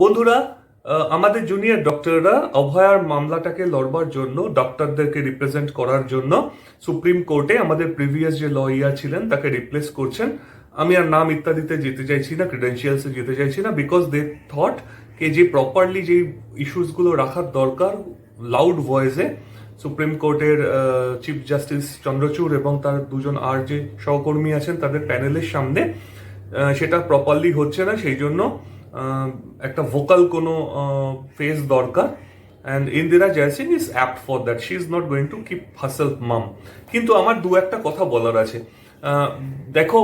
বন্ধুরা আমাদের জুনিয়র ডক্টররা অভয়ার মামলাটাকে লড়বার জন্য ডক্টরদেরকে রিপ্রেজেন্ট করার জন্য সুপ্রিম কোর্টে আমাদের প্রিভিয়াস যে লয়ার ছিলেন, তাকে রিপ্লেস করছেন। আমি আর নাম ইত্যাদিতে যেতে চাইছি না ক্রিডেন্সিয়ালসে যেতে চাইছি না বিকজ দে থট কে যে প্রপারলি যে ইস্যুসগুলো রাখার দরকার লাউড ভয়েসে সুপ্রিম কোর্টের চিফ জাস্টিস চন্দ্রচূড় এবং তার দুজন আর যে সহকর্মী আছেন, তাদের প্যানেলের সামনে সেটা প্রপারলি হচ্ছে না, সেই জন্য একটা ভোকাল কোনো ফেস দরকার। And Indira Jaising is apt for that she is not going to keep hassle mum কিন্তু আমার দু একটা কথা বলার আছে। দেখো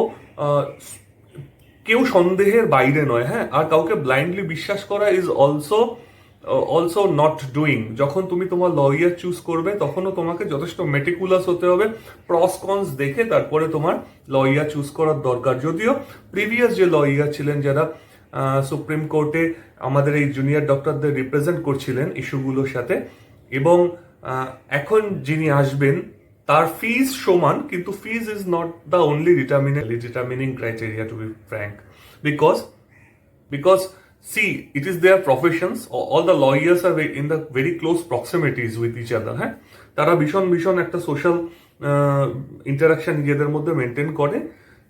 কেউ সন্দেহের বাইরে নয় হ্যাঁ? আর কাউকে ব্লাইন্ডলি বিশ্বাস করা is also also not doing যখন তুমি তোমার লয়ার চুজ করবে, তখনও তোমাকে যথেষ্ট মেটিকুলাস হতে হবে। প্রস কনস দেখে তারপরে তোমার লয়ার চুজ করার দরকার। যদিও প্রিভিয়াস যে লয়ার ছিলেন যারা সুপ্রিম কোর্টে আমাদের এই জুনিয়র ডক্টরদের রিপ্রেজেন্ট করছিলেন ইস্যুগুলোর সাথে। এবং এখন যিনি আসবেন, তার ফিজ সমান, কিন্তু fees is not the only determining determining criteria to be frank because because is their professions. A- all the lawyers are ve- in the very close proximities with each other হ্যাঁ? তারা ভীষণ ভীষণ একটা social interaction নিজেদের মধ্যে maintain করে।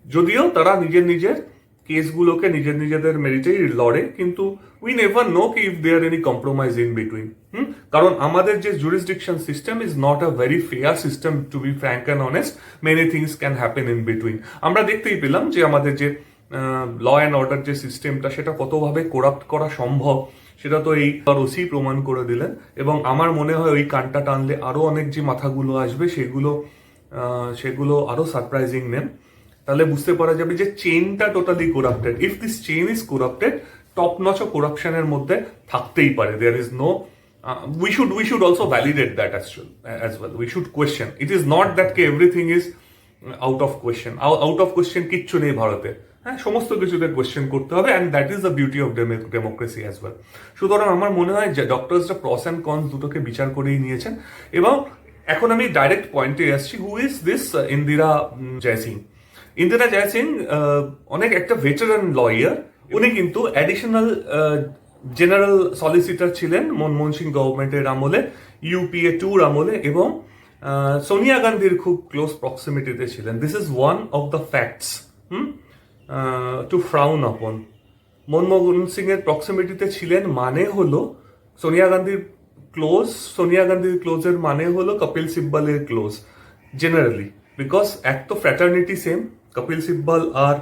যদিও তারা নিজের নিজের কেসগুলোকে নিজের নিজেদের মেরিটেই লড়ে, কিন্তু উই নেভার নো কি if there any compromise in between hmm? কারণ আমাদের যে jurisdiction system is not a very fair system to be frank and honest many things can happen in between আমরা দেখতেই পেলাম যে আমাদের যে ল অ্যান্ড অর্ডার যে সিস্টেমটা সেটা কতভাবে করাপ্ট করা সম্ভব, সেটা তো এই ওসি প্রমাণ করে দিলেন, এবং আমার মনে হয় ওই কানটা টানলে আরও অনেক যে মাথাগুলো আসবে, সেগুলো সেগুলো আরও সারপ্রাইজিং নেন। তাহলে বুঝতে পারা যাবে যে চেনটা totally corrupted if this chain is corrupted top notch করাপশনের মধ্যে থাকতেই পারে। There is no we should we should also validate that as well we should question it is not that K everything is out of question out of question কিচ্ছু নেই ভারতে। হ্যাঁ সমস্ত কিছুতে question করতে হবে and that is the beauty of democracy as well সুতরাং আমার মনে হয় যে ডক্টরসরা প্রস অ্যান্ড কনস দুটোকে বিচার করেই নিয়েছেন। এবং এখন আমি ডাইরেক্ট পয়েন্টে আসছি। Who is this Indira Jaising Indira Jaising অনেক একটা ভেটারান লয়ার উনি কিন্তু অ্যাডিশনাল জেনারেল সলিসিটার ছিলেন মনমোহন সিং গভর্নমেন্টের আমলে ইউপিএ টুর আমলে এবং সোনিয়া গান্ধীর খুব ক্লোজ প্রক্সিমিটিতে ছিলেন। This is one of the facts to frown upon Manmohan Singh এর প্রক্সিমিটিতে ছিলেন মানে হলো সোনিয়া গান্ধীর ক্লোজ সোনিয়া গান্ধীর ক্লোজের মানে হলো কপিল সিব্বলের ক্লোজ জেনারেলি বিকজ এক তো ফ্র্যাটার্নিটি সেম কপিল সিব্বল আর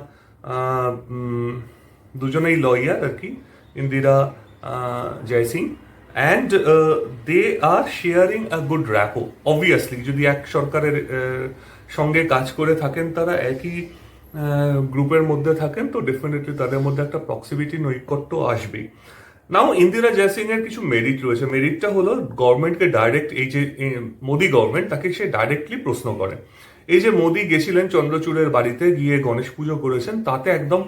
দুজনেই লয়ার আর কি, Indira Jaising and they are sharing a good rapport obviously যদি এক সরকারের সঙ্গে কাজ করে থাকেন, তারা একই গ্রুপের মধ্যে থাকেন, তো ডেফিনেটলি তাদের মধ্যে একটা প্রক্সিমিটি নৈকট্য আসবেই। নাও ইন্দিরা জয়সিং এর কিছু মেরিট রয়েছে। মেরিটটা হলো গভর্নমেন্টকে ডাইরেক্ট এই যে মোদি গভর্নমেন্ট তাকে সে ডাইরেক্টলি প্রশ্ন করে। এই যে মোদি গেছিলেন চন্দ্রচূড়ের বাড়িতে গিয়ে গণেশ পুজো করেছেন, তাতে একদম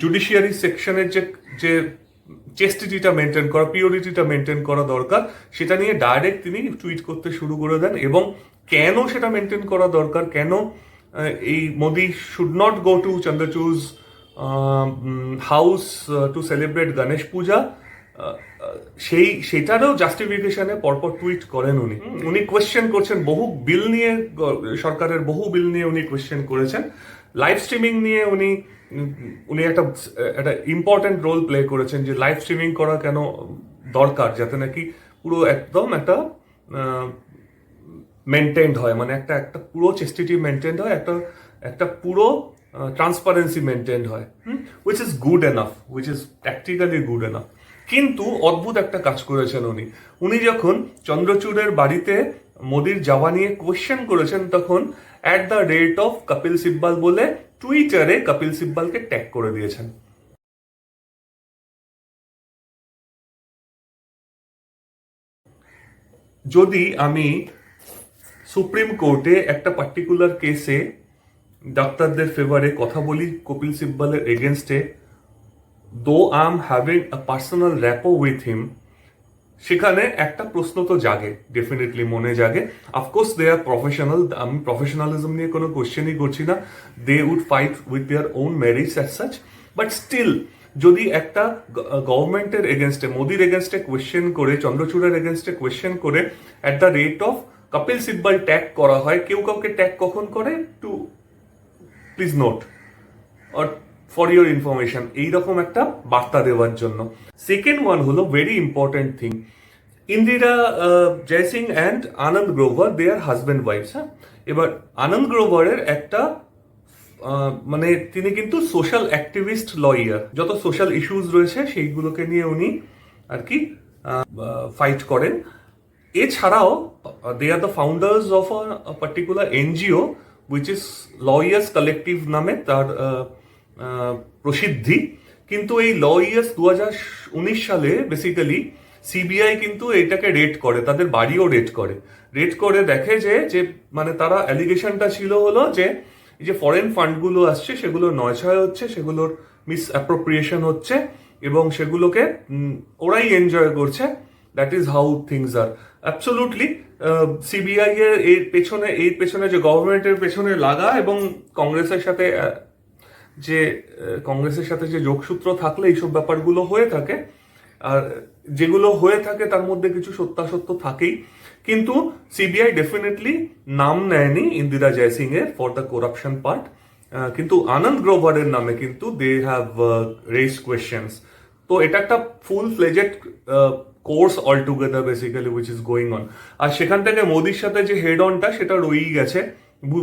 জুডিশিয়ারি সেকশনের যে যে চেস্টিটিটা মেনটেন করা পিওরিটিটা মেনটেন করা দরকার, সেটা নিয়ে ডাইরেক্ট তিনি টুইট করতে শুরু করে দেন এবং কেন সেটা মেনটেন করা দরকার, কেন এই Modi should not go to Chandrachud house to celebrate Ganesh Puja সেই সেটারও জাস্টিফিকেশনে পরপর টুইট করেন উনি। উনি কোয়েশ্চেন করছেন বহু বিল নিয়ে সরকারের বহু বিল নিয়ে উনি কোয়েশ্চেন করেছেন। লাইভ স্ট্রিমিং নিয়ে উনি উনি একটা একটা ইম্পর্টেন্ট রোল প্লে করেছেন যে লাইভ স্ট্রিমিং করা কেন দরকার যাতে নাকি পুরো একদম একটা মেনটেন্ড হয়। মানে একটা একটা পুরো চেস্টিটি মেনটেন্ড হয় একটা একটা পুরো ট্রান্সপারেন্সি মেনটেন্ড হয়। Which is good enough which is practically good enough কিন্তু অদ্ভুত একটা কাজ করেছেন উনি। উনি যখন চন্দ্রচূড়ের বাড়িতে মোদির যাওয়া নিয়ে কোয়েশ্চেন করেছেন, তখন at the rate of Kapil Sibal বলে টুইটারে কপিল সিব্বালকে ট্যাগ করে দিয়েছেন। যদি আমি সুপ্রিম কোর্টে একটা পার্টিকুলার কেসে ডাক্তারদের ফেভারে কথা বলি কপিল সিব্বলের এগেনস্টে though I am having a personal rapport with him সেখানে একটা প্রশ্ন তো জাগে ডেফিনেটলি মনে জাগে। Of course they are professional আমি প্রফেশনালিজম নিয়ে কোনো কোশ্চেনই করছি না। They would fight with their own merits as such but still যদি একটা গভর্নমেন্টের এগেনস্টে মোদির এগেনস্টে কোয়েশ্চেন করে, চন্দ্রচূড়ের এগেনস্টে কোয়েশ্চেন করে at the rate of Kapil Sibal tag করা হয়, কেউ কাউকে ট্যাগ কখন করে? To please note for your information এইরকম একটা বার্তা দেওয়ার জন্য। সেকেন্ড ওয়ান হলো very important thing Indira Jaising and Anand Grover they are husband wifes হ্যাঁ? এবার আনন্দ গ্রোভারের একটা মানে তিনি কিন্তু সোশ্যাল অ্যাক্টিভিস্ট লয়ার যত সোশ্যাল ইস্যুজ রয়েছে, সেইগুলোকে নিয়ে উনি আর কি ফাইট করেন। এছাড়াও they are the founders of a particular NGO which is lawyers collective নামে, তার প্রসিদ্ধি। কিন্তু এই লয়ার্স দু উনিশ সালে বেসিক্যালি সিবিআই কিন্তু এটাকে রেট করে, তাদের বাড়িও রেট করে। রেট করে দেখে যে যে মানে তারা অ্যালিগেশনটা ছিল হলো যে, এই যে ফরেন ফান্ডগুলো আসছে, সেগুলো নয়ছয় হচ্ছে, সেগুলোর মিস অ্যাপ্রোপ্রিয়েশন হচ্ছে এবং সেগুলোকে ওরাই এনজয় করছে। That is how things are absolutely CBI এর এর পেছনে এর পেছনে যে গভর্নমেন্টের পেছনে লাগা এবং কংগ্রেসের সাথে যে কংগ্রেসের সাথে যে যোগসূত্র থাকলে এইসব ব্যাপারগুলো হয়ে থাকে, আর যেগুলো হয়ে থাকে তার মধ্যে কিছু সত্যাসত্য থাকেই। কিন্তু সিবিআই ডেফিনেটলি নাম নেয়নি ইন্দিরা জয়সিং এর ফর দ্য করাপশন পার্ট কিন্তু আনন্দ গ্রোভারের নামে কিন্তু দে হ্যাভ রেজ কোয়েশ্চেন্স তো এটা একটা full fledged course all together basically which is going on আর সেখান থেকে মোদির সাথে যে হেড অনটা সেটা রয়েই গেছে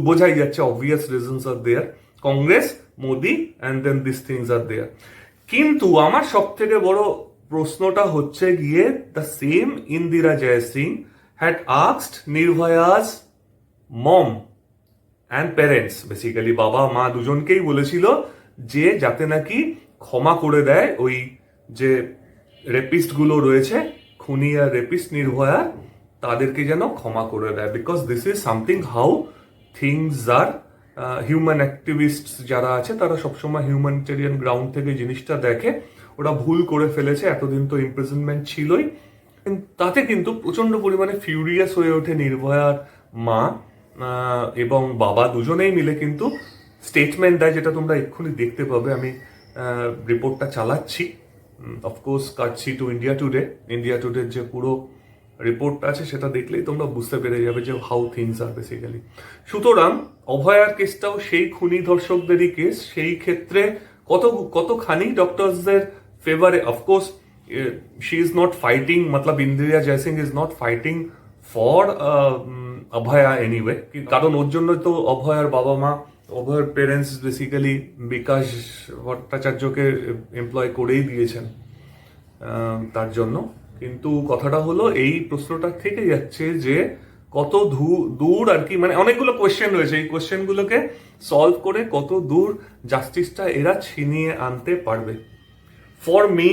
বোঝাই যাচ্ছে obvious reasons R there Congress Modi and then this things are there কিন্তু আমার সব থেকে বড় প্রশ্নটা হচ্ছে গিয়ে the same Indira Jaising had asked নির্ভয়াস mom and parents basically বাবা, মা দুজনকেই বলেছিল যে যাতে নাকি ক্ষমা করে দেয় ওই যে রেপিস্টগুলো রয়েছে, খুনি আর রেপিস্ট নির্ভয়া, তাদেরকে যেন ক্ষমা করে দেয়। Because this is something how things are human activist যারা আছে, তারা সবসময় হিউম্যানিটেরিয়ান গ্রাউন্ড থেকে জিনিসটা দেখে। ওরা ভুল করে ফেলেছে, এতদিন তো ইমপ্রিজনমেন্ট ছিলই। তাতে কিন্তু প্রচণ্ড পরিমাণে ফিউরিয়াস হয়ে ওঠে নির্ভয়ার মা এবং বাবা দুজনেই মিলে কিন্তু স্টেটমেন্ট দেয়, যেটা তোমরা এক্ষুনি দেখতে পাবে। আমি রিপোর্টটা চালাচ্ছি। অফকোর্স কাটছি টু ইন্ডিয়া টুডে ইন্ডিয়া টুডের যে পুরো রিপোর্টটা আছে, সেটা দেখলেই তোমরা বুঝতে পেরে যাবে যে হাউ থিংস আর বেসিক্যালি সুতরাং অভয়ার কেসটাও সেই খুনি ধর্ষকদেরই কেস সেই ক্ষেত্রে কত, কতখানি ডক্টরসদের ফেভারে of course she is not fighting Matlab Indira Jaising is not fighting for Abhaya anyway কারণ ওর জন্য তো অভয়ার বাবা মা, অভয়ার পেরেন্টস বেসিক্যালি বিকাশ ভট্টাচার্যকে এমপ্লয় করেই দিয়েছেন তার জন্য। কিন্তু কথাটা হলো, এই প্রশ্নটা থেকে যাচ্ছে যে কত দূর আর কি মানে অনেকগুলো কোয়েশ্চেন রয়েছে। এই কোয়েশ্চেনগুলোকে সলভ করে কত দূর জাস্টিসটা এরা ছিনিয়ে আনতে পারবে। For me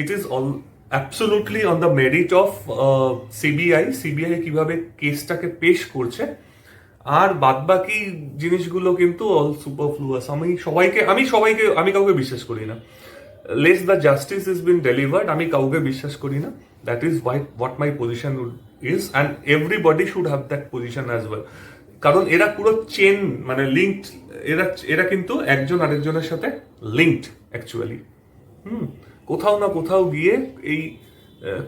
it is all absolutely on the merit of CBI CBI কীভাবে কেসটাকে পেশ করছে। আর বাদবাকি জিনিসগুলো কিন্তু অল সুপারফ্লুয়াস আমি সবাইকে আমি সবাইকে, আমি কাউকে বিশ্বাস করি না। Less the justice is been delivered আমি কাউকে বিশ্বাস করি না। That is why what my position is and everybody should have that position as well কারণ এরা পুরো চেন মানে লিঙ্কড এরা এরা কিন্তু একজন আরেকজনের সাথে লিঙ্কড অ্যাকচুয়ালি হুম, কোথাও না কোথাও গিয়ে এই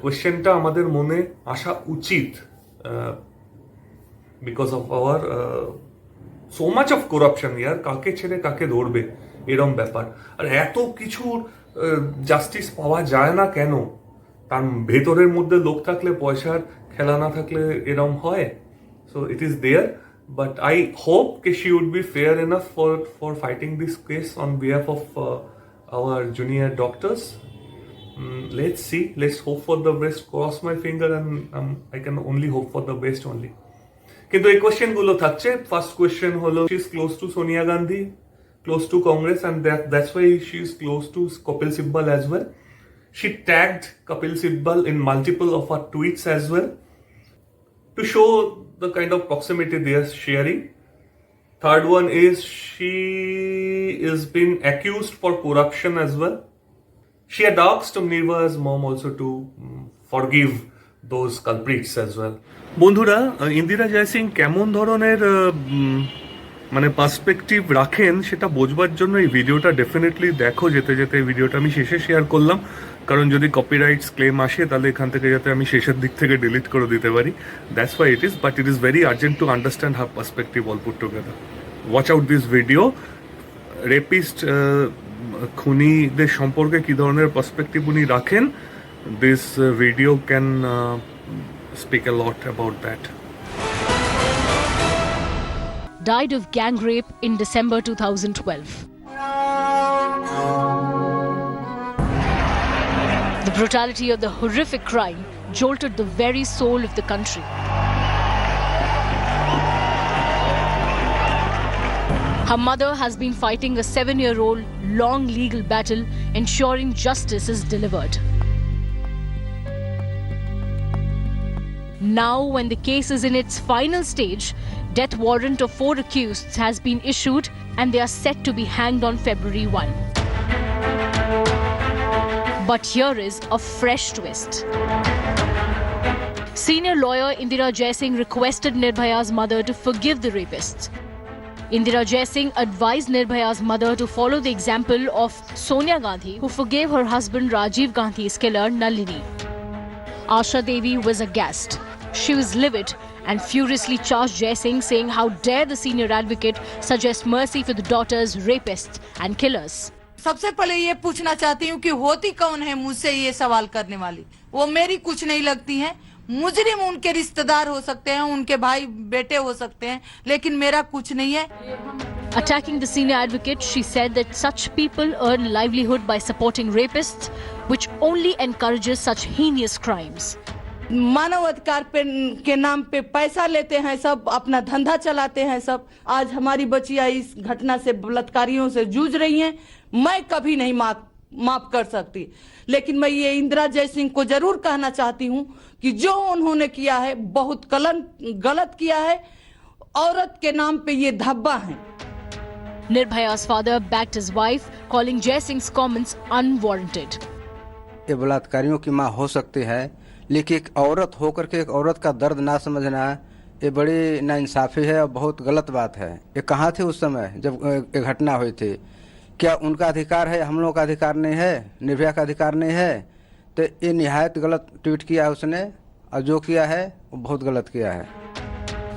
কোয়েশ্চেনটা আমাদের মনে আসা উচিত because of our so much of corruption ইয়ার কাকে ছেড়ে কাকে ধরবে, এরম ব্যাপার। আর এত কিছুর জাস্টিস পাওয়া যায় না কেন তার ভেতরের মধ্যে লোক থাকলে পয়সার খেলা না থাকলে এরম হয় so it is there but I hope K she would be fair enough for for fighting this case on behalf of our junior doctors see. Let's hope for the best. Cross my finger, and um, I can only hope for the best only. কিন্তু এই কোয়েশ্চেনগুলো থাকছে first question হলো is close to Sonia Gandhi Close to Congress and that's why she is close to Kapil Sibal as well she tagged Kapil Sibal in multiple of her tweets as well to show the kind of proximity they are sharing. Third one is she is been accused for corruption as well. She had asked Nirva's mom also to mm, forgive those culprits as well. বন্ধুরা ইন্দিরা জয়সিং কেমন ধরনের মানে perspective রাখেন, সেটা বোঝবার জন্য এই ভিডিওটা definitely দেখো, যেতে যেতে এই ভিডিওটা আমি শেষে শেয়ার করলাম। কারণ যদি কপিরাইটস ক্লেম আসে, তাহলে এখান থেকে যাতে আমি শেষের দিক থেকে ডিলিট করে দিতে পারি। That's why it is but it is very urgent to understand half perspective all put together watch out this video rapist খুনিদের সম্পর্কে কি ধরনের পার্সপেক্টিভ উনি রাখেন this video can speak lot about that died of gang rape in December 2012. The brutality of the horrific crime jolted the very soul of the country. Her mother has been fighting a seven year old long legal battle ensuring justice is delivered. Now, when the case is in its final stage, death warrant of four accused has been issued and they are set to be hanged on February 1. But here is a fresh twist. Senior lawyer Indira Jaising requested Nirbhaya's mother to forgive the rapists. Indira Jaising advised Nirbhaya's mother to follow the example of Sonia Gandhi, who forgave her husband Rajiv Gandhi's killer Nalini. Asha Devi was aghast. She was livid and furiously charged Jai Singh, saying, How dare the senior advocate suggest mercy for the daughters, rapists, and killers. सबसे पहले ये पूछना चाहती हूँ कि होती कौन है मुझसे ये सवाल करने वाली वो मेरी कुछ नहीं लगती हैं मुजरिम उनके रिश्तेदार हो सकते हैं उनके भाई बेटे हो सकते हैं लेकिन मेरा कुछ नहीं है Attacking the senior advocate, she said that such people earn livelihood by supporting rapists, which only encourages such heinous crimes. मानव अधिकार पे के नाम पे पैसा लेते हैं सब अपना धंधा चलाते हैं सब। आज हमारी बचिया इस घटना से बलात्कारियों से जूझ रही हैं। मैं कभी नहीं माफ़ माफ़ कर सकती। लेकिन मैं ये इंदिरा जयसिंह को ज़रूर कहना चाहती हूँ कि जो उन्होंने किया है बहुत कलन गलत किया है। औरत के नाम पे ये धब्बा है। Nirbhaya's father backed his wife, calling Jai Singh's comments unwarranted. ये बलात्कारियों की माँ हो सकती है लेकिन एक औरत होकर के एक औरत का दर्द ना समझना ये बड़ी नाइंसाफ़ी है और बहुत गलत बात है ये कहाँ थे उस समय जब अ, ये घटना हुई थी क्या उनका अधिकार है हम लोगों का अधिकार नहीं है निर्भया का अधिकार नहीं है तो ये निहायत गलत ट्वीट किया है उसने और जो किया है वो बहुत गलत किया है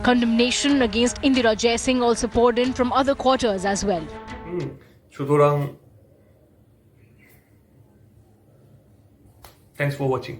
Condemnation against Indira Jai Singh also poured in from other quarters as well. সুতরাং থ্যাংকস ফর ওয়াচিং